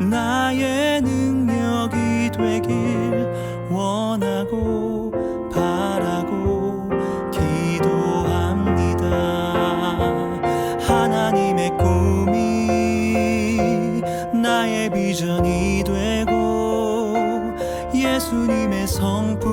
나의 능력이 되길 원하고 바라고 기도합니다. 하나님의 꿈이 나의 비전이 되고 예수님의 성품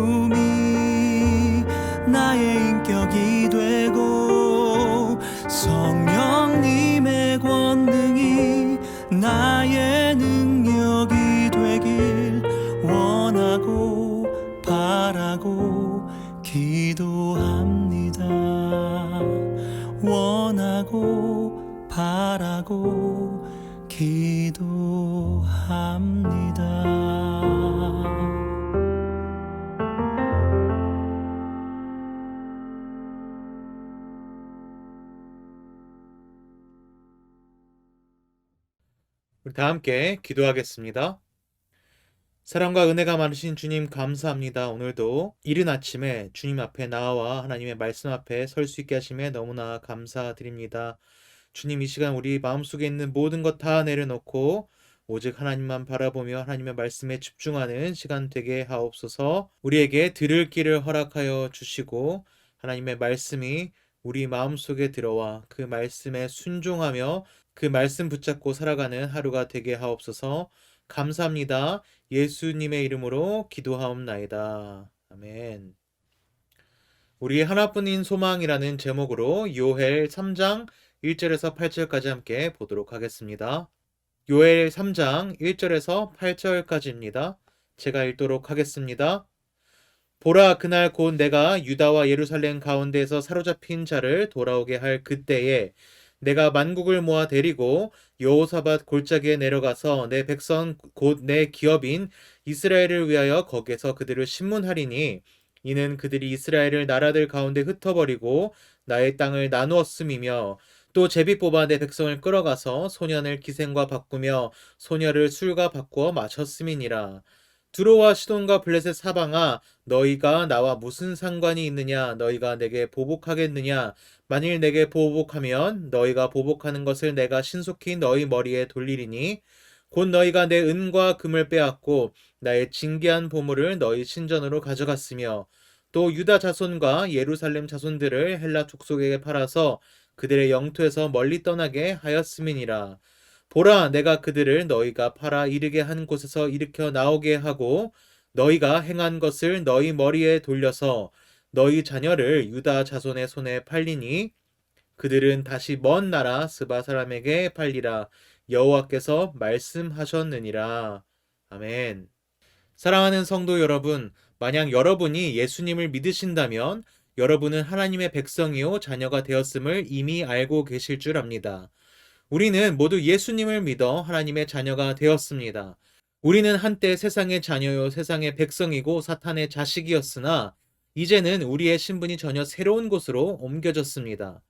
다 함께 기도하겠습니다. 사랑과 은혜가 많으신 주님 감사합니다. 오늘도 이른 아침에 주님 앞에 나와 하나님의 말씀 앞에 설 수 있게 하심에 너무나 감사드립니다. 주님 이 시간 우리 마음속에 있는 모든 것 다 내려놓고 오직 하나님만 바라보며 하나님의 말씀에 집중하는 시간 되게 하옵소서. 우리에게 들을 길을 허락하여 주시고 하나님의 말씀이 우리 마음속에 들어와 그 말씀에 순종하며 그 말씀 붙잡고 살아가는 하루가 되게 하옵소서. 감사합니다. 예수님의 이름으로 기도하옵나이다. 아멘. 우리 하나뿐인 소망이라는 제목으로 요엘 3장 1절에서 8절까지 함께 보도록 하겠습니다. 요엘 3장 1절에서 8절까지입니다. 제가 읽도록 하겠습니다. 보라 그날 곧 내가 유다와 예루살렘 가운데에서 사로잡힌 자를 돌아오게 할 그때에 내가 만국을 모아 데리고 여호사밧 골짜기에 내려가서 내 백성 곧 내 기업인 이스라엘을 위하여 거기에서 그들을 신문하리니 이는 그들이 이스라엘을 나라들 가운데 흩어버리고 나의 땅을 나누었음이며 또 제비 뽑아 내 백성을 끌어가서 소년을 기생과 바꾸며 소녀를 술과 바꾸어 마셨음이니라 두로와 시돈과 블레셋 사방아 너희가 나와 무슨 상관이 있느냐? 너희가 내게 보복하겠느냐? 만일 내게 보복하면 너희가 보복하는 것을 내가 신속히 너희 머리에 돌리리니 곧 너희가 내 은과 금을 빼앗고 나의 징계한 보물을 너희 신전으로 가져갔으며 또 유다 자손과 예루살렘 자손들을 헬라 족속에게 팔아서 그들의 영토에서 멀리 떠나게 하였음이니라 보라 내가 그들을 너희가 팔아 이르게 한 곳에서 일으켜 나오게 하고 너희가 행한 것을 너희 머리에 돌려서 너희 자녀를 유다 자손의 손에 팔리니 그들은 다시 먼 나라 스바 사람에게 팔리라 여호와께서 말씀하셨느니라 아멘. 사랑하는 성도 여러분, 만약 여러분이 예수님을 믿으신다면 여러분은 하나님의 백성이요 자녀가 되었음을 이미 알고 계실 줄 압니다. 우리는 모두 예수님을 믿어 하나님의 자녀가 되었습니다. 우리는 한때 세상의 자녀요 세상의 백성이고 사탄의 자식이었으나 이제는 우리의 신분이 전혀 새로운 곳으로 옮겨졌습니다.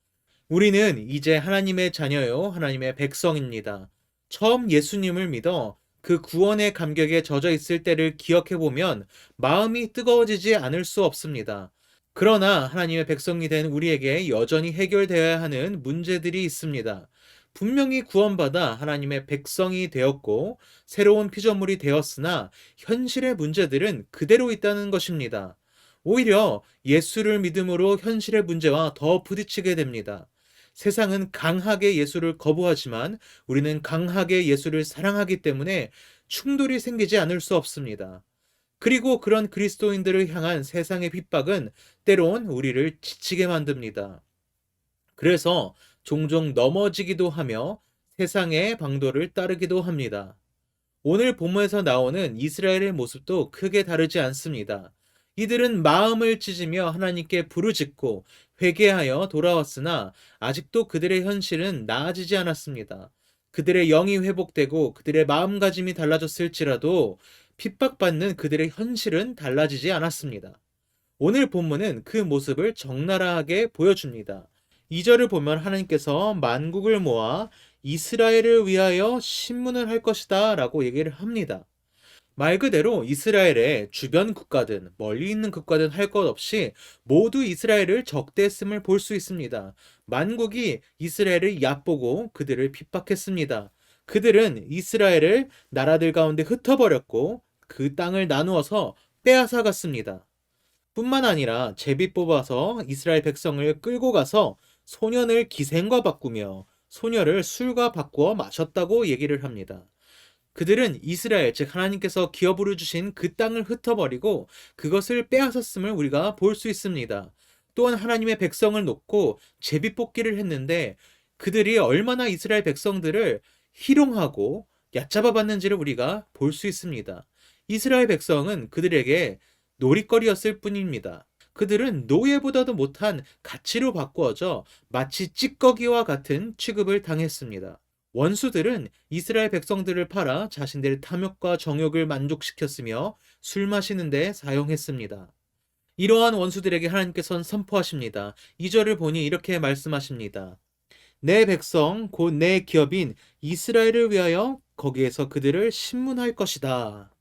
우리는 이제 하나님의 자녀요 하나님의 백성입니다. 처음 예수님을 믿어 그 구원의 감격에 젖어 있을 때를 기억해 보면 마음이 뜨거워지지 않을 수 없습니다. 그러나 하나님의 백성이 된 우리에게 여전히 해결되어야 하는 문제들이 있습니다. 분명히 구원받아 하나님의 백성이 되었고 새로운 피조물이 되었으나 현실의 문제들은 그대로 있다는 것입니다. 오히려 예수를 믿음으로 현실의 문제와 더 부딪히게 됩니다. 세상은 강하게 예수를 거부하지만 우리는 강하게 예수를 사랑하기 때문에 충돌이 생기지 않을 수 없습니다. 그리고 그런 그리스도인들을 향한 세상의 핍박은 때론 우리를 지치게 만듭니다. 그래서 종종 넘어지기도 하며 세상의 방도를 따르기도 합니다. 오늘 본문에서 나오는 이스라엘의 모습도 크게 다르지 않습니다. 이들은 마음을 찢으며 하나님께 부르짖고 회개하여 돌아왔으나 아직도 그들의 현실은 나아지지 않았습니다. 그들의 영이 회복되고 그들의 마음가짐이 달라졌을지라도 핍박받는 그들의 현실은 달라지지 않았습니다. 오늘 본문은 그 모습을 적나라하게 보여줍니다. 2절을 보면 하나님께서 만국을 모아 이스라엘을 위하여 신문을 할 것이다 라고 얘기를 합니다. 말 그대로 이스라엘의 주변 국가든 멀리 있는 국가든 할 것 없이 모두 이스라엘을 적대했음을 볼 수 있습니다. 만국이 이스라엘을 얕보고 그들을 핍박했습니다. 그들은 이스라엘을 나라들 가운데 흩어버렸고 그 땅을 나누어서 빼앗아 갔습니다. 뿐만 아니라 제비 뽑아서 이스라엘 백성을 끌고 가서 소년을 기생과 바꾸며 소녀를 술과 바꾸어 마셨다고 얘기를 합니다. 그들은 이스라엘, 즉 하나님께서 기업으로 주신 그 땅을 흩어버리고 그것을 빼앗았음을 우리가 볼 수 있습니다. 또한 하나님의 백성을 놓고 제비 뽑기를 했는데 그들이 얼마나 이스라엘 백성들을 희롱하고 얕잡아 봤는지를 우리가 볼 수 있습니다. 이스라엘 백성은 그들에게 놀이거리였을 뿐입니다. 그들은 노예보다도 못한 가치로 바꾸어져 마치 찌꺼기와 같은 취급을 당했습니다. 원수들은 이스라엘 백성들을 팔아 자신들의 탐욕과 정욕을 만족시켰으며 술 마시는 데 사용했습니다. 이러한 원수들에게 하나님께서는 선포하십니다. 2절을 보니 이렇게 말씀하십니다. 내 백성 곧 내 기업인 이스라엘을 위하여 거기에서 그들을 신문할 것이다.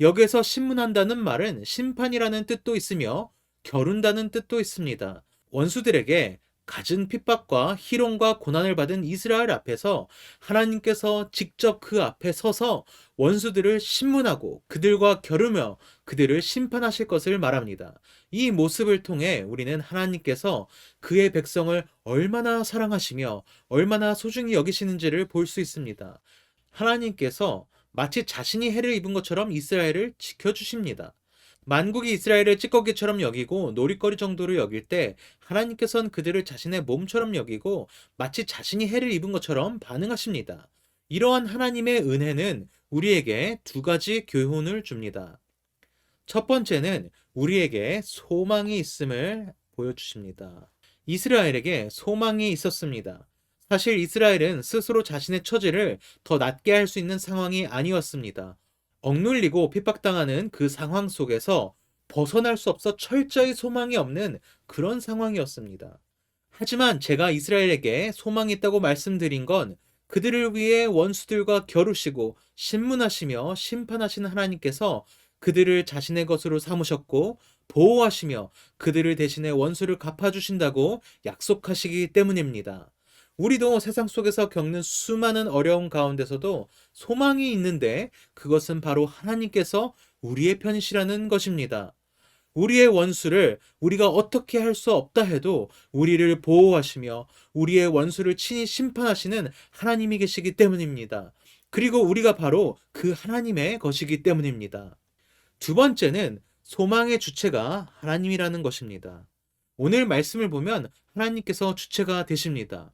여기에서 신문한다는 말은 심판이라는 뜻도 있으며 겨룬다는 뜻도 있습니다. 원수들에게 갖은 핍박과 희롱과 고난을 받은 이스라엘 앞에서 하나님께서 직접 그 앞에 서서 원수들을 신문하고 그들과 겨루며 그들을 심판하실 것을 말합니다. 이 모습을 통해 우리는 하나님께서 그의 백성을 얼마나 사랑하시며 얼마나 소중히 여기시는지를 볼 수 있습니다. 하나님께서 마치 자신이 해를 입은 것처럼 이스라엘을 지켜주십니다. 만국이 이스라엘을 찌꺼기처럼 여기고 놀이거리 정도로 여길 때 하나님께서는 그들을 자신의 몸처럼 여기고 마치 자신이 해를 입은 것처럼 반응하십니다. 이러한 하나님의 은혜는 우리에게 두 가지 교훈을 줍니다. 첫 번째는 우리에게 소망이 있음을 보여주십니다. 이스라엘에게 소망이 있었습니다. 사실 이스라엘은 스스로 자신의 처지를 더 낮게 할 수 있는 상황이 아니었습니다. 억눌리고 핍박당하는 그 상황 속에서 벗어날 수 없어 철저히 소망이 없는 그런 상황이었습니다. 하지만 제가 이스라엘에게 소망이 있다고 말씀드린 건 그들을 위해 원수들과 겨루시고 신문하시며 심판하시는 하나님께서 그들을 자신의 것으로 삼으셨고 보호하시며 그들을 대신해 원수를 갚아주신다고 약속하시기 때문입니다. 우리도 세상 속에서 겪는 수많은 어려움 가운데서도 소망이 있는데 그것은 바로 하나님께서 우리의 편이시라는 것입니다. 우리의 원수를 우리가 어떻게 할 수 없다 해도 우리를 보호하시며 우리의 원수를 친히 심판하시는 하나님이 계시기 때문입니다. 그리고 우리가 바로 그 하나님의 것이기 때문입니다. 두 번째는 소망의 주체가 하나님이라는 것입니다. 오늘 말씀을 보면 하나님께서 주체가 되십니다.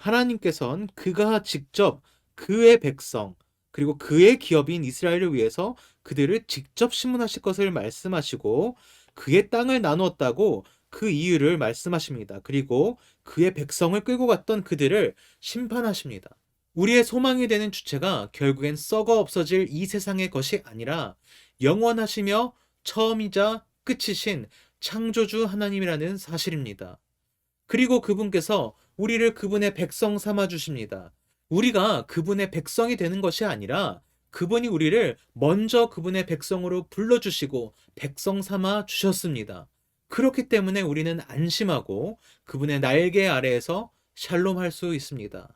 하나님께서는 그가 직접 그의 백성 그리고 그의 기업인 이스라엘을 위해서 그들을 직접 신문하실 것을 말씀하시고 그의 땅을 나누었다고 그 이유를 말씀하십니다. 그리고 그의 백성을 끌고 갔던 그들을 심판하십니다. 우리의 소망이 되는 주체가 결국엔 썩어 없어질 이 세상의 것이 아니라 영원하시며 처음이자 끝이신 창조주 하나님이라는 사실입니다. 그리고 그분께서 우리를 그분의 백성 삼아 주십니다. 우리가 그분의 백성이 되는 것이 아니라 그분이 우리를 먼저 그분의 백성으로 불러주시고 백성 삼아 주셨습니다. 그렇기 때문에 우리는 안심하고 그분의 날개 아래에서 샬롬 할 수 있습니다.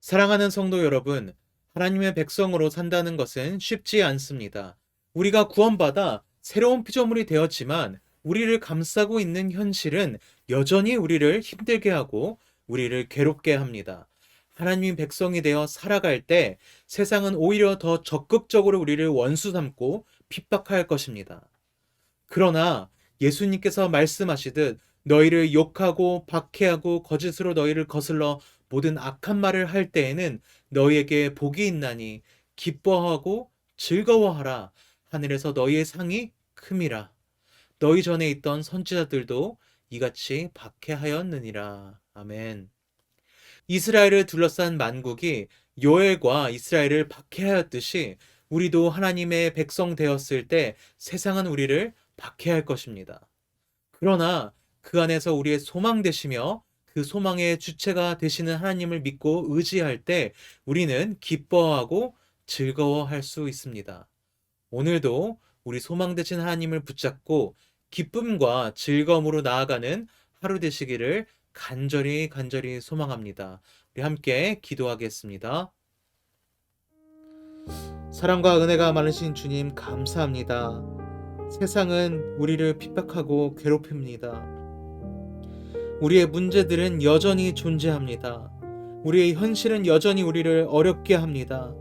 사랑하는 성도 여러분, 하나님의 백성으로 산다는 것은 쉽지 않습니다. 우리가 구원받아 새로운 피조물이 되었지만 우리를 감싸고 있는 현실은 여전히 우리를 힘들게 하고 우리를 괴롭게 합니다. 하나님 백성이 되어 살아갈 때 세상은 오히려 더 적극적으로 우리를 원수 삼고 핍박할 것입니다. 그러나 예수님께서 말씀하시듯 너희를 욕하고 박해하고 거짓으로 너희를 거슬러 모든 악한 말을 할 때에는 너희에게 복이 있나니 기뻐하고 즐거워하라 하늘에서 너희의 상이 큼이라 너희 전에 있던 선지자들도 이같이 박해하였느니라 아멘. 이스라엘을 둘러싼 만국이 요엘과 이스라엘을 박해하였듯이 우리도 하나님의 백성 되었을 때 세상은 우리를 박해할 것입니다. 그러나 그 안에서 우리의 소망 되시며 그 소망의 주체가 되시는 하나님을 믿고 의지할 때 우리는 기뻐하고 즐거워할 수 있습니다. 오늘도 우리 소망 되신 하나님을 붙잡고 기쁨과 즐거움으로 나아가는 하루 되시기를 간절히 간절히 소망합니다. 우리 함께 기도하겠습니다. 사랑과 은혜가 많으신 주님 감사합니다. 세상은 우리를 핍박하고 괴롭힙니다. 우리의 문제들은 여전히 존재합니다. 우리의 현실은 여전히 우리를 어렵게 합니다.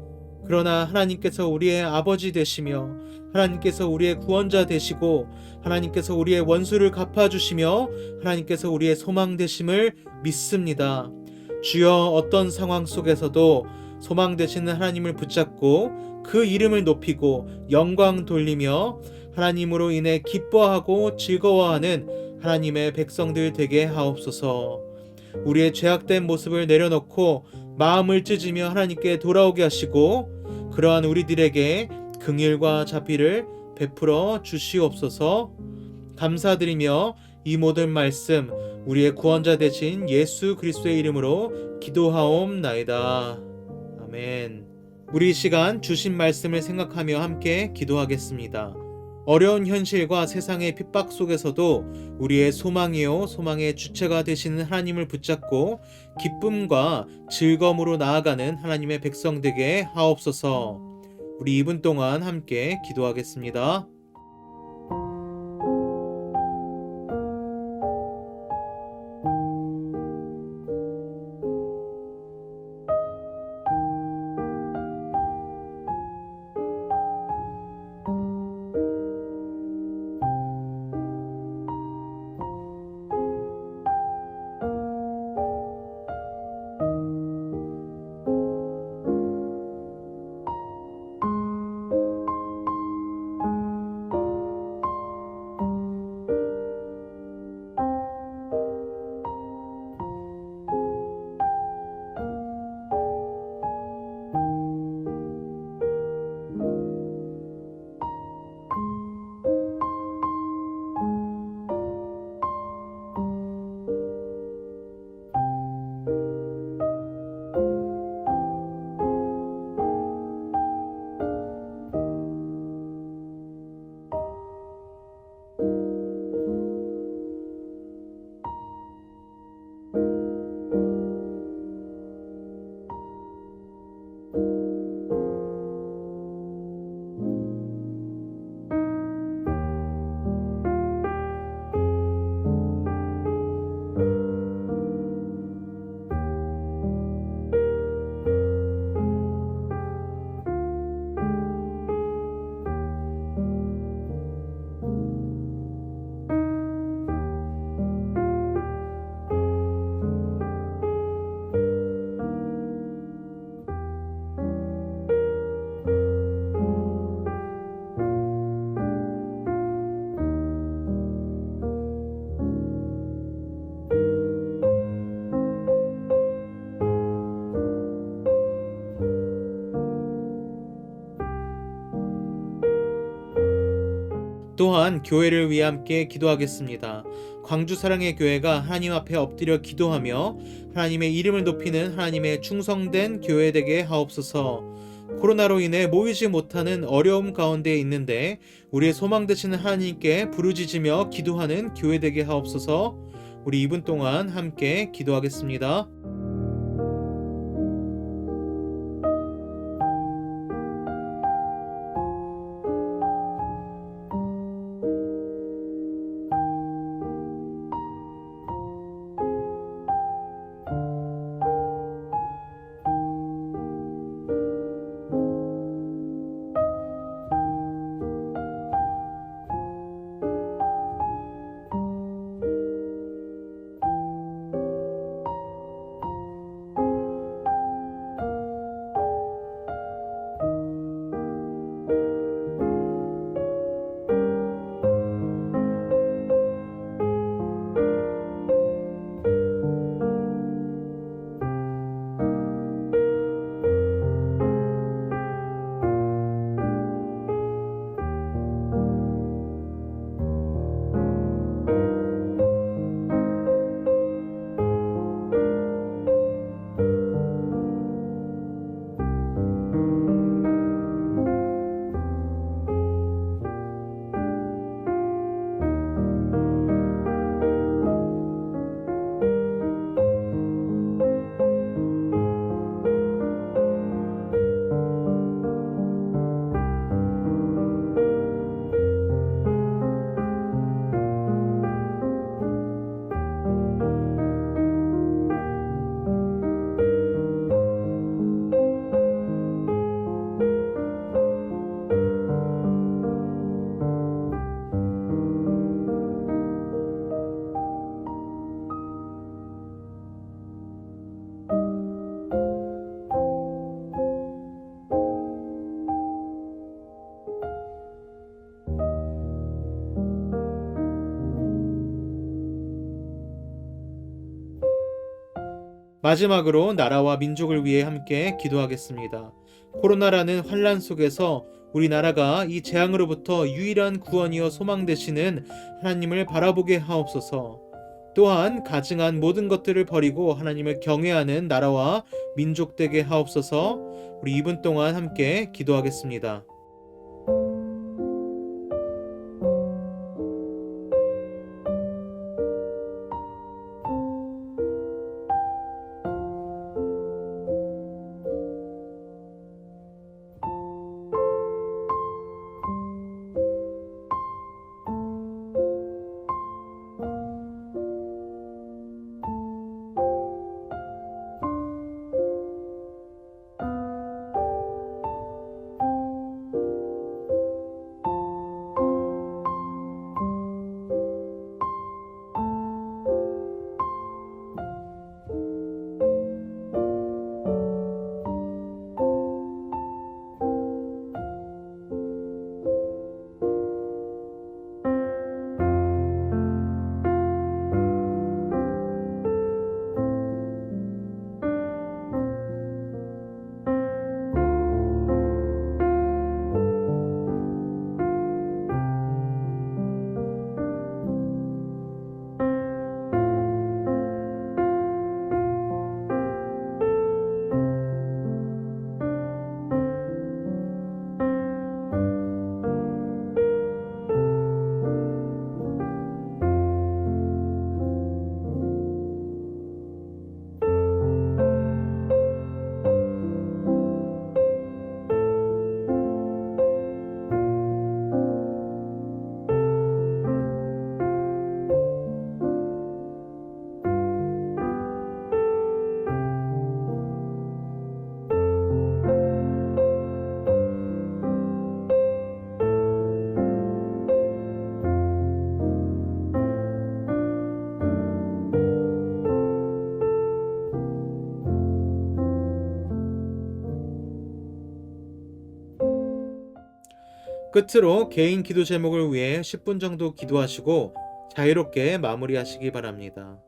그러나 하나님께서 우리의 아버지 되시며 하나님께서 우리의 구원자 되시고 하나님께서 우리의 원수를 갚아주시며 하나님께서 우리의 소망 되심을 믿습니다. 주여 어떤 상황 속에서도 소망 되시는 하나님을 붙잡고 그 이름을 높이고 영광 돌리며 하나님으로 인해 기뻐하고 즐거워하는 하나님의 백성들 되게 하옵소서. 우리의 죄악된 모습을 내려놓고 마음을 찢으며 하나님께 돌아오게 하시고 그러한 우리들에게 긍휼과 자비를 베풀어 주시옵소서. 감사드리며 이 모든 말씀 우리의 구원자 되신 예수 그리스도의 이름으로 기도하옵나이다. 아멘. 우리 이 시간 주신 말씀을 생각하며 함께 기도하겠습니다. 어려운 현실과 세상의 핍박 속에서도 우리의 소망이요 소망의 주체가 되시는 하나님을 붙잡고 기쁨과 즐거움으로 나아가는 하나님의 백성 되게 하옵소서. 우리 2분 동안 함께 기도하겠습니다. 또한 교회를 위해 함께 기도하겠습니다. 광주 사랑의 교회가 하나님 앞에 엎드려 기도하며 하나님의 이름을 높이는 하나님의 충성된 교회 되게 하옵소서. 코로나로 인해 모이지 못하는 어려움 가운데 있는데 우리의 소망 되시는 하나님께 부르짖으며 기도하는 교회 되게 하옵소서. 우리 2분 동안 함께 기도하겠습니다. 마지막으로 나라와 민족을 위해 함께 기도하겠습니다. 코로나라는 환란 속에서 우리나라가 이 재앙으로부터 유일한 구원이요 소망 되시는 하나님을 바라보게 하옵소서. 또한 가증한 모든 것들을 버리고 하나님을 경외하는 나라와 민족 되게 하옵소서. 우리 2분 동안 함께 기도하겠습니다. 끝으로 개인 기도 제목을 위해 10분 정도 기도하시고 자유롭게 마무리하시기 바랍니다.